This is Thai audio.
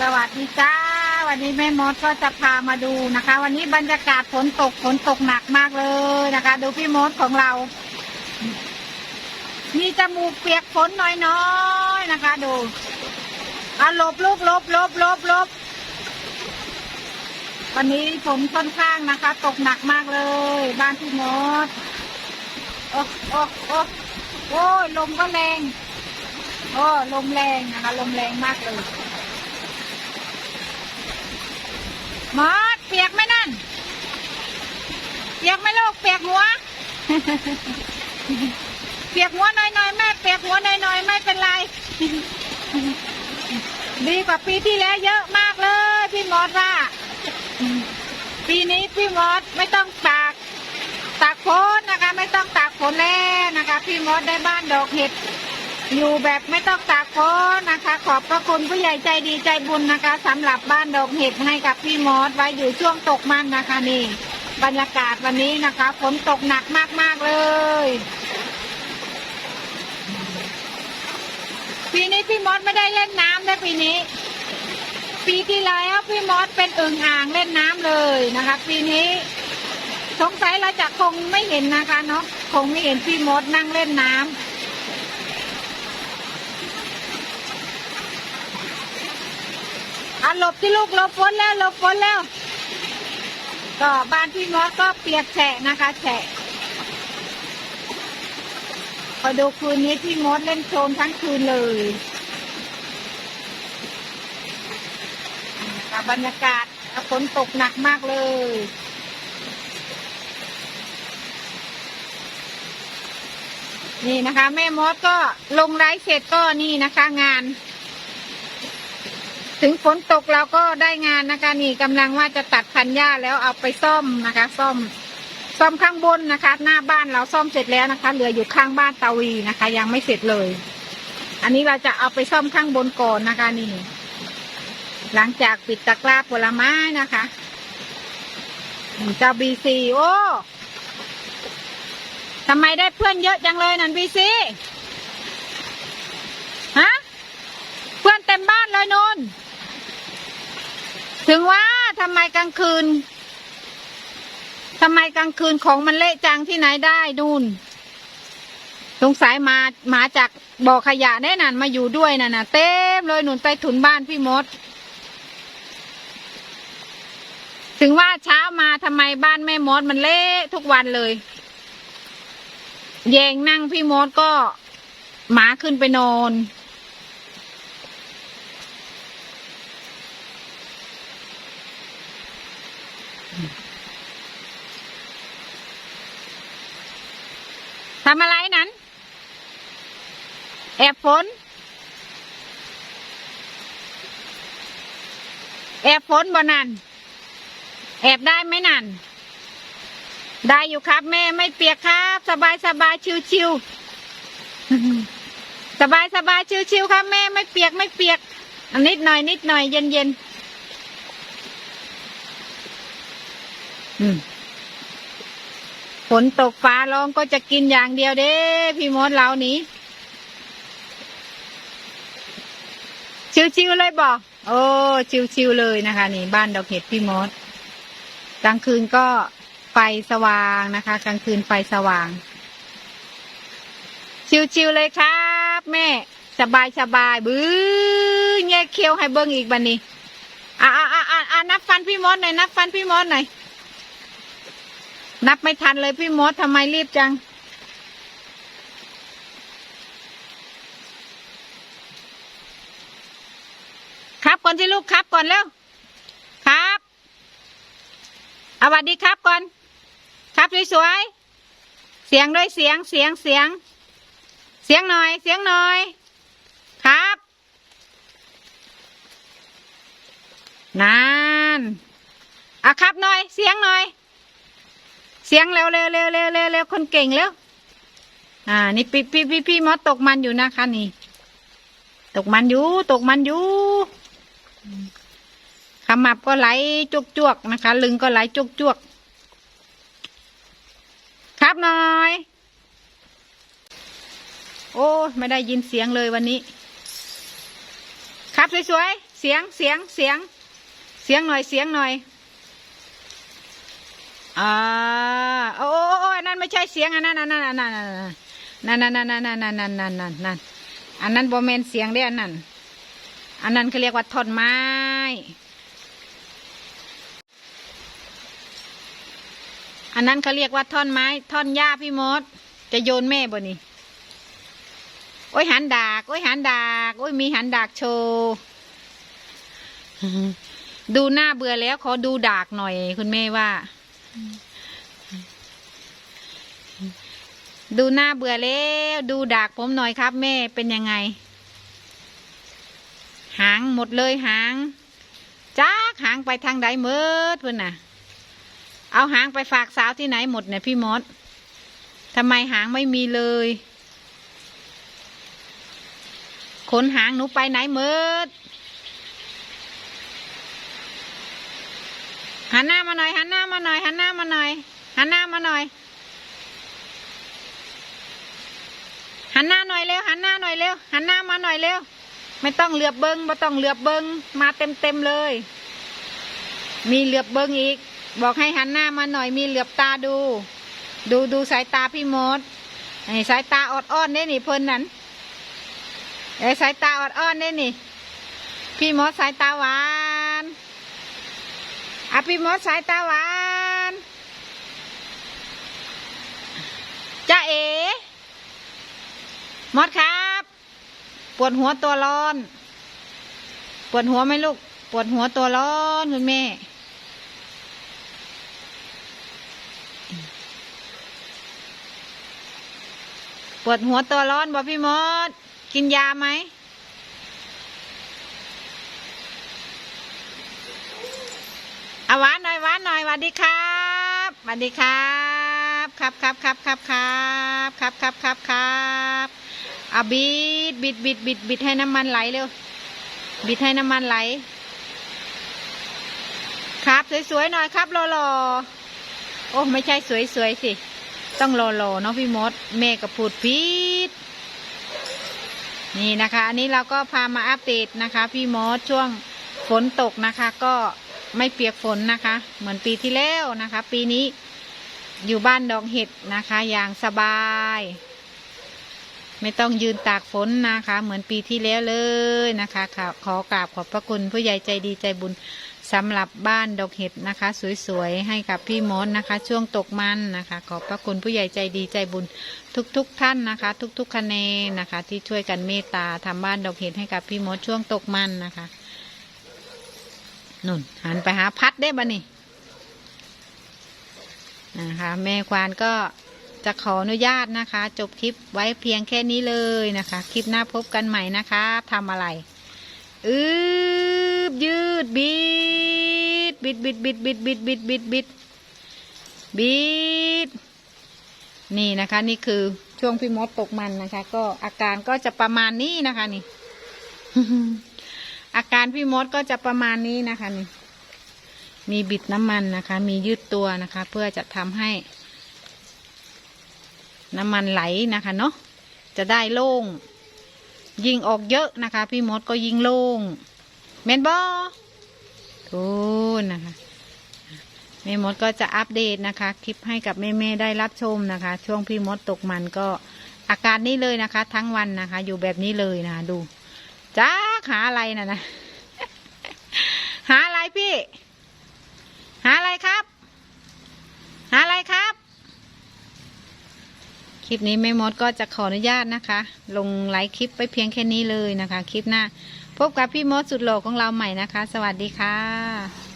สวัสดีจ้า วันนี้แม่มดก็จะพามาดูนะคะ วันนี้บรรยากาศฝนตกฝนตกหนักมากเลยนะคะ ดูพี่มดของเรา มีจมูกเปียกฝนน้อยๆนะคะ ดูอะลบลูกลบลบลบลบวันนี้ฝนค่อนข้างนะคะ ตกหนักมากเลย บ้านพี่มดโอ้โอ้โอ้โอ้ลมก็แรง โอ้ลมแรงนะคะ ลมแรงมากเลย มอดเปียกไหมนั่น เปียกไหมลูกเปียกหัว เปียกหัวน่อยๆแม่เปียกหัวน่อยๆไม่เป็นไร ดีกว่าปีที่แล้วเยอะมากเลย พี่มอดว่าปีนี้พี่มอดไม่ต้องตากตากฝนนะคะ ไม่ต้องตากฝนแล้วนะคะ พี่มอดได้บ้านดอกเห็ด อยู่แบบไม่ต้องตากฝนนะคะ ขอบพระคุณผู้ใหญ่ใจดีใจบุญนะคะสำหรับบ้านดอกเห็ดให้กับพี่มอสไว้อยู่ช่วงตกมันนะคะนี่บรรยากาศวันนี้นะคะฝนตกหนักมากๆเลยปีนี้พี่มอสไม่ได้เล่นน้ำได้ปีนี้ ปีที่แล้วพี่มอสเป็นอึ่งอ่างเล่นน้ำเลยนะคะ ปีนี้ สงสัยเราจะคงไม่เห็นนะคะเนาะคงไม่เห็นพี่มดนั่งเล่นน้ำ อะหลบที่ลูกหลบฝนแล้วหลบฝนแล้ว ก็บ้านพี่มดก็เปียกแฉะนะคะแฉะพอดูคืนนี้พี่มดเล่นโคลนทั้งคืนเลยบรรยากาศฝนตกหนักมากเลยนี่นะคะ แม่มดก็ลงไลฟ์เสร็จก็นี่นะคะ งาน ถึงฝนตกเราก็ได้งานนะคะ นี่กำลังว่าจะตัดพันหญ้าแล้วเอาไปซ่อมนะคะ ซ่อม ซ่อมข้างบนนะคะ หน้าบ้านเราซ่อมเสร็จแล้วนะคะ เหลืออยู่ข้างบ้านตาวีนะคะ ยังไม่เสร็จเลย อันนี้เราจะเอาไปซ่อมข้างบนก่อนนะคะ นี่ หลังจากปิดตะกร้าผลไม้นะคะนี่เจ้าบีซีโอ้ทำไมได้เพื่อนเยอะจังเลยนันบีซีฮะ เพื่อนเต็มบ้านเลยนน ถึงว่าทำไมกลางคืนทำไมกลางคืนของมันเละจังที่ไหนได้ดูนสงสัยมามาจากบ่อขยะแน่นันมาอยู่ด้วยน่ะนะเต็มเลยหนุนใต้ถุนบ้านพี่มด ถึงว่าเช้ามาทำไมบ้านแม่มดมันเละทุกวันเลย แยงนั่งพี่มดก็ หมาขึ้นไปนอน ทำอะไรนั้น แอบฝน แอบฝนบ่นันแอบได้ไหมนันได้อยู่ครับ แม่ไม่เปียกครับ สบายสบายชิวชิวสบายสบายชิวชิวครับ แม่ไม่เปียกไม่เปียกนิดหน่อยนิดหน่อยเย็นเย็นอืม ฝนตกฟ้าร้องก็จะกินอย่างเดียวเด้ พี่มดเรานี้ชิวๆเลยบอกโอ้ชิวๆเลยนะคะ นี่บ้านดอกเห็ดพี่มดกลางคืนก็ไฟสว่างนะคะ กลางคืนไฟสว่าง ชิวๆเลยครับ แม่ สบายสบายบื้อแง่เคี้ยวให้เบิ้งอีกบันนี้อ่าอ่าอ่าอ่าอ่านับฟันพี่มดหน่อยนับฟันพี่มดหน่อย นับไม่ทันเลยพี่มดทำไมรีบจัง ครับก่อนที่ลูกครับก่อนเร็วครับสวัสดีครับก่อน ครับสวยๆเสียงด้วยเสียงเสียงเสียง เสียงหน่อยเสียงหน่อย ครับนานอะครับหน่อย เสียงหน่อย เสียงเร็วเร็วเร็วเร็วเร็วเร็วคนเก่งเร็วอ่า นี่พี่พี่พี่พี่มอสตกมันอยู่นะคะนี่ ตกมันอยู่ ตกมันอยู่ขมับก็ไหลจุกจวกนะคะ ลึงก็ไหลจุกจวกครับหน่อย โอ้ไม่ได้ยินเสียงเลยวันนี้ ครับสวยๆเสียงเสียงเสียง เสียงหน่อยเสียงหน่อยอ่า โอ้โอ้อันนั้นไม่ใช่เสียงอันนั้นอันนั้นอันนั้นนั่นนั่นนั่นนั่นนั่นนั่นนั่นนั่นนั่นอันนั้นโบเมนเสียงเด้อันนั้นอันนั้นเขาเรียกว่าท่อนไม้อันนั้นเขาเรียกว่าท่อนไม้ ท่อนหญ้าพี่มด จะโยนแม่บ่นี่โอ้ยหันดากโอ้ยหันดากโอ้ยมีหันดากโชว์ดูหน้าเบื่อแล้วขอดูดากหน่อย คุณแม่ว่า ดูหน้าเบื่อแล้ว ดูดากผมหน่อยครับ แม่เป็นยังไง หางหมดเลยหางจ้ากหางไปทางใดเมิดเพื่อนน่ะ เอาหางไปฝากสาวที่ไหนหมดเนี่ยพี่มดทำไมหางไม่มีเลยขนหางหนูไปไหนเมิดหันหน้ามาหน่อยหันหน้ามาหน่อยหันหน้ามาหน่อยหันหน้ามาหน่อย หันหน้าหน่อยเร็วหันหน้าหน่อยเร็วหันหน้ามาหน่อยเร็วไม่ต้องเหลือบเบิงไม่ต้องเหลือบเบิงมาเต็มเต็มเลย มีเหลือบเบิงอีก บอกให้หันหน้ามาหน่อยมีเหลือบตาดู ดูดูสายตาพี่มดไอ้สายตาอดอ้อนได้นี่เพิ่นนั้นไอ้สายตาอดอ้อนได้นี่ พี่มดสายตาหวานอะพี่มดสายตาหวานจ้าเอ๋ มดครับ ปวดหัวตัวร้อน ปวดหัวไหมลูก ปวดหัวตัวร้อนคุณแม่ ปวดหัวตัวร้อนบ่พี่มดกินยาไหมอาหวานหน่อยหวานหน่อยหวัสดีครับหวัสดีครับ ครับครับครับครับครับครับครับครับครับ เอาบิดบิดบิดบิดบิดให้น้ำมันไหลเร็ว บิดให้น้ำมันไหล ครับสวยๆหน่อยครับรอๆโอ้ไม่ใช่สวยๆสิ ต้องรอๆเนาะพี่มดแม่ก็พูดผิดนี่นะคะ อันนี้เราก็พามาอัปเดตนะคะ พี่มดช่วงฝนตกนะคะ ก็ไม่เปียกฝนนะคะ เหมือนปีที่แล้วนะคะ ปีนี้อยู่บ้านดอกเห็ดนะคะ อย่างสบาย ไม่ต้องยืนตากฝนนะคะ เหมือนปีที่แล้วเลยนะคะขอกราบขอบพระคุณผู้ใหญ่ใจดีใจบุญสำหรับบ้านดอกเห็ดนะคะ สวยๆให้กับพี่มดนะคะ ช่วงตกมันนะคะ ขอบพระคุณผู้ใหญ่ใจดีใจบุญทุกๆทท่านนะคะ ทุกๆคะแนนนะคะ ที่ช่วยกันเมตตาทำบ้านดอกเห็ดให้กับพี่มดช่วงตกมันนะคะนุ่นหันไปหาพัดได้บ้านี่นะคะแม่ควานก็ จะขออนุญาตนะคะ จบคลิปไว้เพียงแค่นี้เลยนะคะ คลิปหน้าพบกันใหม่นะคะทำอะไรอืบยืดบิดบิดบิดบิดบิดบิดบิดบิดบิดบิดนี่นะคะ นี่คือช่วงพี่มดตกมันนะคะ ก็อาการก็จะประมาณนี้นะคะนี่ อาการพี่มดก็จะประมาณนี้นะคะนี่มีบิดน้ำมันนะคะ มียืดตัวนะคะ เพื่อจะทำให้ น้ำมันไหลนะคะเนาะจะได้โล่ง ยิงออกเยอะนะคะ พี่มดก็ยิงโล่งเมนบอทูนนะคะแม่มดก็จะอัปเดตนะคะ คลิปให้กับแม่ๆได้รับชมนะคะ ช่วงพี่มดตกมันก็อาการนี้เลยนะคะ ทั้งวันนะคะ อยู่แบบนี้เลยนะดูจ้าหาอะไรนะนะหาอะไรพี่ หาอะไรครับ หาอะไรครับ ค ลิปนี้แม่มดก็จะขออนุญาตนะคะ ลงไลค์คลิปไปเพียงแค่นี้เลยนะคะ คลิปหน้า พบกับพี่มดสุดหล่อของเราใหม่นะคะ สวัสดีค่ะ